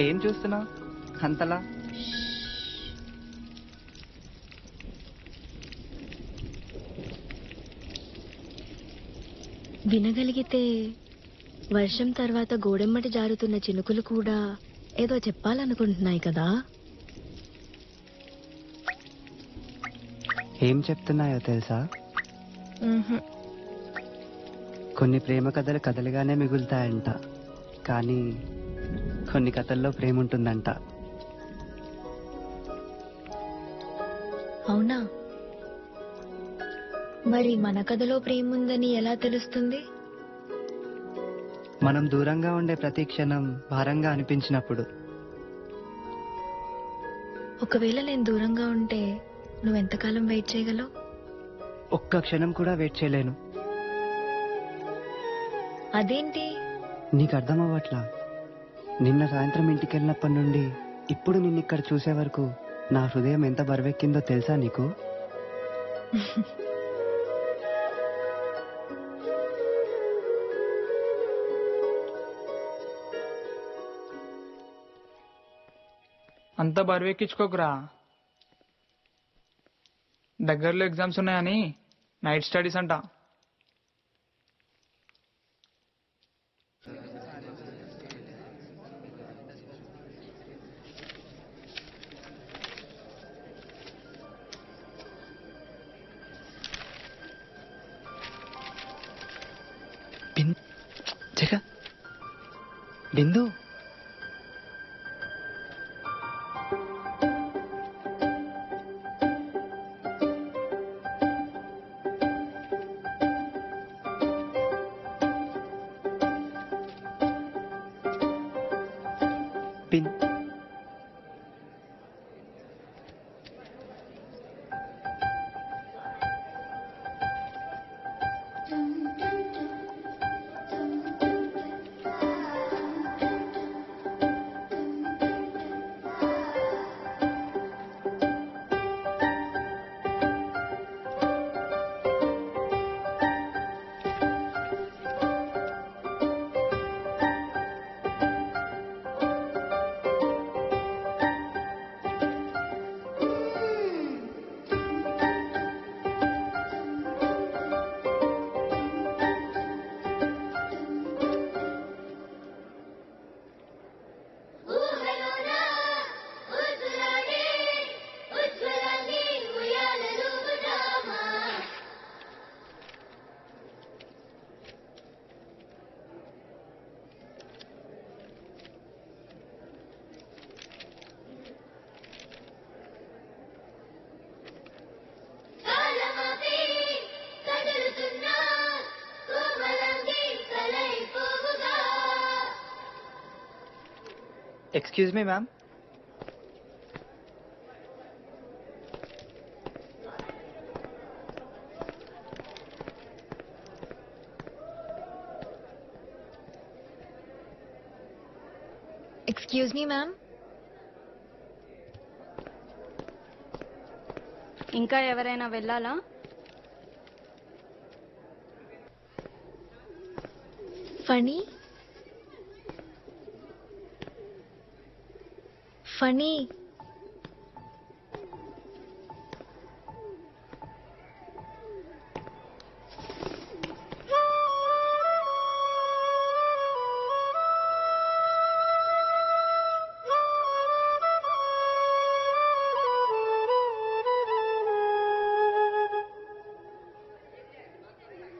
ఏం చూస్తున్నావు అంతలా వినగలిగితే వర్షం తర్వాత గోడెమ్మటి జారుతున్న చినుకులు కూడా ఏదో చెప్పాలనుకుంటున్నాయి కదా? ఏం చెప్తున్నాయో తెలుసా? కొన్ని ప్రేమ కథలు కథలుగానే మిగులుతాయంట. కానీ కొన్ని కథల్లో ప్రేమ ఉంటుందంట అవునా? మరి మన కథలో ప్రేమ ఉందని ఎలా తెలుస్తుంది? మనం దూరంగా ఉండే ప్రతి క్షణం భారంగా అనిపించినప్పుడు. ఒకవేళ నేను దూరంగా ఉంటే నువ్వెంతకాలం వెయిట్ చేయగలవు? ఒక్క క్షణం కూడా వెయిట్ చేయలేను. అదేంటి? నీకు అర్థం అవ్వట్లా నిన్న సాయంత్రం ఇంటికి వెళ్ళినప్పటి నుండి ఇప్పుడు నిన్ను ఇక్కడ చూసే వరకు నా హృదయం ఎంత బరువెక్కిందో తెలుసా నీకు? అంత బరువెక్కించుకోకురా. దగ్గరలో ఎగ్జామ్స్ ఉన్నాయని నైట్ స్టడీస్ అంట. బిందు bin ఊహలోన excuse me ma'am excuse me ma'am ఇంకా ఎవరైనా వెళ్ళాలా? ఫణి ఫణి.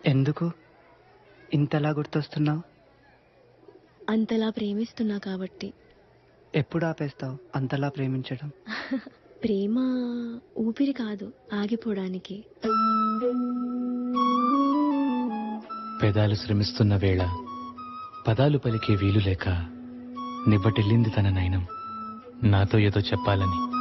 ఎందుకు? ఇంతలా గుర్తొస్తున్నావు? అంతలా ప్రేమిస్తున్నా కాబట్టి. ఎప్పుడు ఆపేస్తావు అంతలా ప్రేమించడం? ప్రేమ ఊపిరి కాదు ఆగిపోవడానికి. పెదాలు శ్రమిస్తున్న వేళ పదాలు పలికే వీలు లేక నివ్వటిల్లింది తన నయనం. నాతో ఏదో చెప్పాలని.